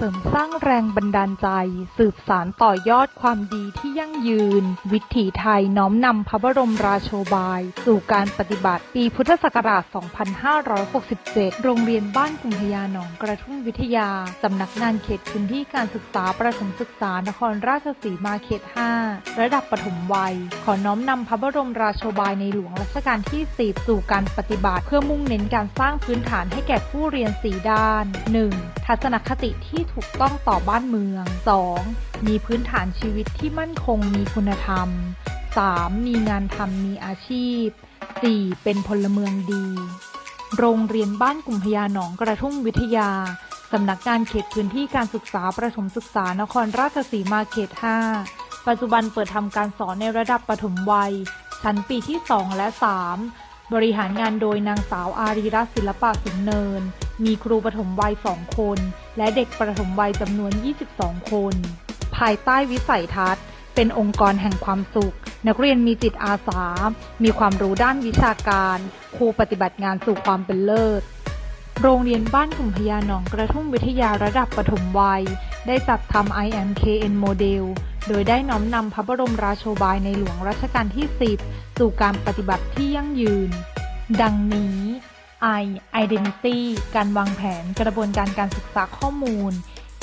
เสริมสร้างแรงบันดาลใจ สืบสารต่อยอดความดีที่ยั่งยืน วิถีไทยน้อมนำพระบรมราโชบาย สู่การปฏิบัติปีพุทธศักราช 2567 โรงเรียนบ้านกรุงพญาหนองกระทุ่มวิทยา สำนักงานเขตพื้นที่การศึกษาประถมศึกษานครราชสีมาเขต 5 ระดับปฐมวัย ขอน้อมนำพระบรมราโชบายในหลวงรัชกาลที่ 10 สู่การปฏิบัติ เพื่อมุ่งเน้นการสร้างพื้นฐานให้แก่ผู้เรียน4ด้าน 1. ทัศนคติที่ถูกต้องต่อบ้านเมือง 2. มีพื้นฐานชีวิตที่มั่นคงมีคุณธรรม 3. มีงานทำมีอาชีพ 4. เป็นพลเมืองดี โรงเรียนบ้านกลุ่มพญาหนองกระทุ่มวิทยา สำนักงานเขตพื้นที่การศึกษาประถมศึกษานครราชสีมาเขต 5 ปัจจุบันเปิดทำการสอนในระดับปฐมวัย ชั้นปีที่ 2 และ 3 บริหารงานโดยนางสาวอารีรัตน์ศิลปะสุนเนิน มีครูปฐมวัย 2 คน และเด็กประถมวัยจำนวน 22 คน ภายใต้วิสัยทัศน์ เป็นองค์กรแห่งความสุข นักเรียนมีจิตอาสา มีความรู้ด้านวิชาการ ครูปฏิบัติงานสู่ความเป็นเลิศ โรงเรียนบ้านกลุ่มพญาหนองกระทุ่มวิทยาระดับปฐมวัย ได้จัดทำ IMKN โมเดลโดยได้น้อมนำพระบรมราโชบายในหลวงรัชกาลที่ 10 สู่การปฏิบัติที่ยั่งยืน ดังนี้ I Identity การวางแผนกระบวนการการศึกษาข้อมูล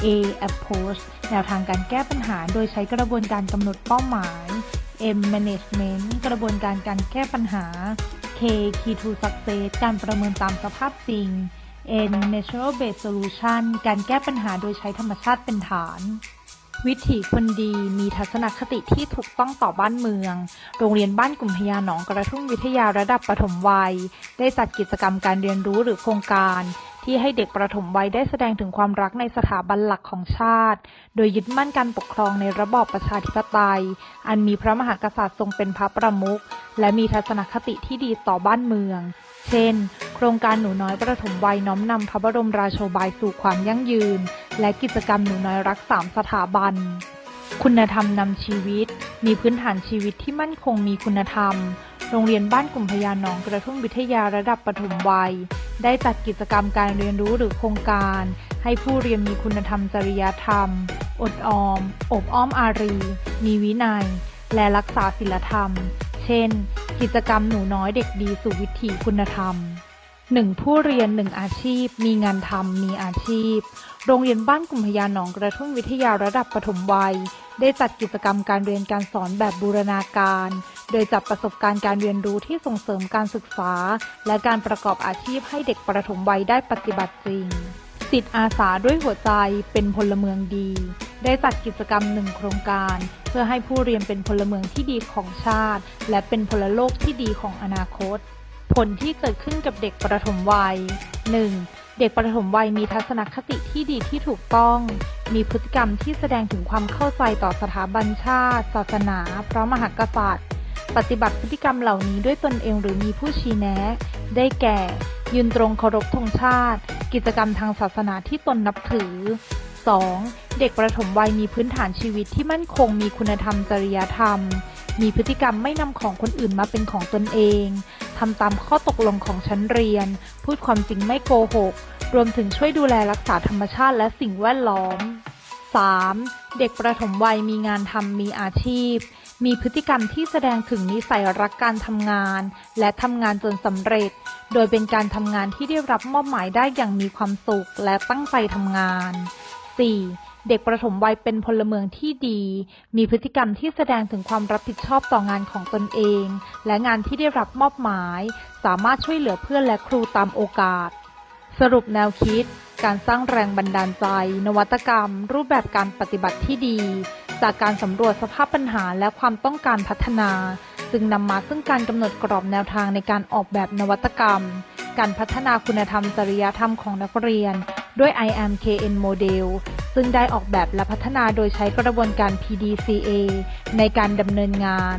A Approach แนวทางการแก้ปัญหาโดยใช้กระบวนการกำหนดเป้าหมาย M Management กระบวนการการแก้ปัญหา K Key to Success การประเมินตามสภาพจริง N Natural Based Solution การแก้ปัญหาโดยใช้ธรรมชาติเป็นฐาน วิถีคนดีมีทัศนคติที่ถูกต้องต่อบ้านเมือง โรงเรียนบ้านกลุ่มพญาหนองกระทุ่มวิทยาระดับปฐมวัย ได้จัดกิจกรรมการเรียนรู้หรือโครงการ ที่ให้เด็กประถมวัยได้แสดงถึงความรักในสถาบันหลักของชาติ โดยยึดมั่นการปกครองในระบอบประชาธิปไตย อันมีพระมหากษัตริย์ทรงเป็นพระประมุข และมีทัศนคติที่ดีต่อบ้านเมือง เช่น โครงการหนูน้อยประถมวัยน้อมนำพระบรมราโชบายสู่ความยั่งยืน และกิจกรรมหนูน้อยรักสามสถาบัน คุณธรรมนำชีวิต มีพื้นฐานชีวิตที่มั่นคงมีคุณธรรม โรงเรียนบ้านกลุ่มพญาหนองกระทุ่มวิทยาระดับปฐมวัย ได้จัดกิจกรรมการเรียนรู้หรือโครงการ ให้ผู้เรียนมีคุณธรรมจริยธรรม อดออม อบอ้อมอารี มีวินัย และรักษาศีลธรรม เช่น กิจกรรมหนูน้อยเด็กดีสู่วิถีคุณธรรม หนึ่งผู้เรียนหนึ่งอาชีพ มีงานทำมีอาชีพ โรงเรียนบ้านกลุ่มพญาหนองกระทุ่มวิทยาระดับปฐมวัย ได้จัดกิจกรรมการเรียนการสอนแบบบูรณาการ โดยจัดประสบการณ์การเรียนรู้ที่ส่งเสริมการศึกษา และการประกอบอาชีพให้เด็กประถมวัยได้ปฏิบัติจริงสิทธิอาสาด้วยหัวใจเป็นพลเมืองดี ได้จัดกิจกรรมหนึ่งโครงการ เพื่อให้ผู้เรียนเป็นพลเมืองที่ดีของชาติ และเป็นพลโลกที่ดีของอนาคต ผลที่เกิดขึ้นกับเด็กประถมวัย 1. เด็กประถมวัยมีทัศนคติที่ดีที่ถูกต้อง มีพฤติกรรมที่แสดงถึงความเข้าใจต่อสถาบันชาติ ศาสนา พระมหากษัตริย์ ปฏิบัติพฤติกรรมเหล่านี้ด้วยตนเองหรือมีผู้ชี้แนะ ได้แก่ ยืนตรงเคารพธงชาติ กิจกรรมทางศาสนาที่ตนนับถือ 2. เด็กประถมวัยมีพื้นฐานชีวิตที่มั่นคงมีคุณธรรมจริยธรรม มีพฤติกรรมไม่นำของคนอื่นมาเป็นของตนเอง ทำตามข้อตกลงของชั้นเรียน พูดความจริงไม่โกหก รวมถึงช่วยดูแลรักษาธรรมชาติและสิ่งแวดล้อม 3. เด็กประถมวัยมีงานทำมีอาชีพ มีพฤติกรรมที่แสดงถึงนิสัยรักการทำงาน และทำงานจนสำเร็จ โดยเป็นการทำงานที่ได้รับมอบหมายได้อย่างมีความสุขและตั้งใจทำงาน 4. เด็กประถมวัยเป็นพลเมืองที่ดี มีพฤติกรรมที่แสดงถึงความรับผิดชอบต่องานของตนเอง และงานที่ได้รับมอบหมาย สามารถช่วยเหลือเพื่อนและครูตามโอกาส สรุปแนวคิด การสร้างแรงบันดาลใจ นวัตกรรม รูปแบบการปฏิบัติที่ดี จากการสำรวจสภาพปัญหาและความต้องการพัฒนา จึงนำมาซึ่งการกำหนดกรอบแนวทางในการออกแบบนวัตกรรม การพัฒนาคุณธรรมจริยธรรมของนักเรียน ด้วย IMKN โมเดล ซึ่งได้ออกแบบและพัฒนาโดยใช้กระบวนการ PDCA ในการดำเนินงาน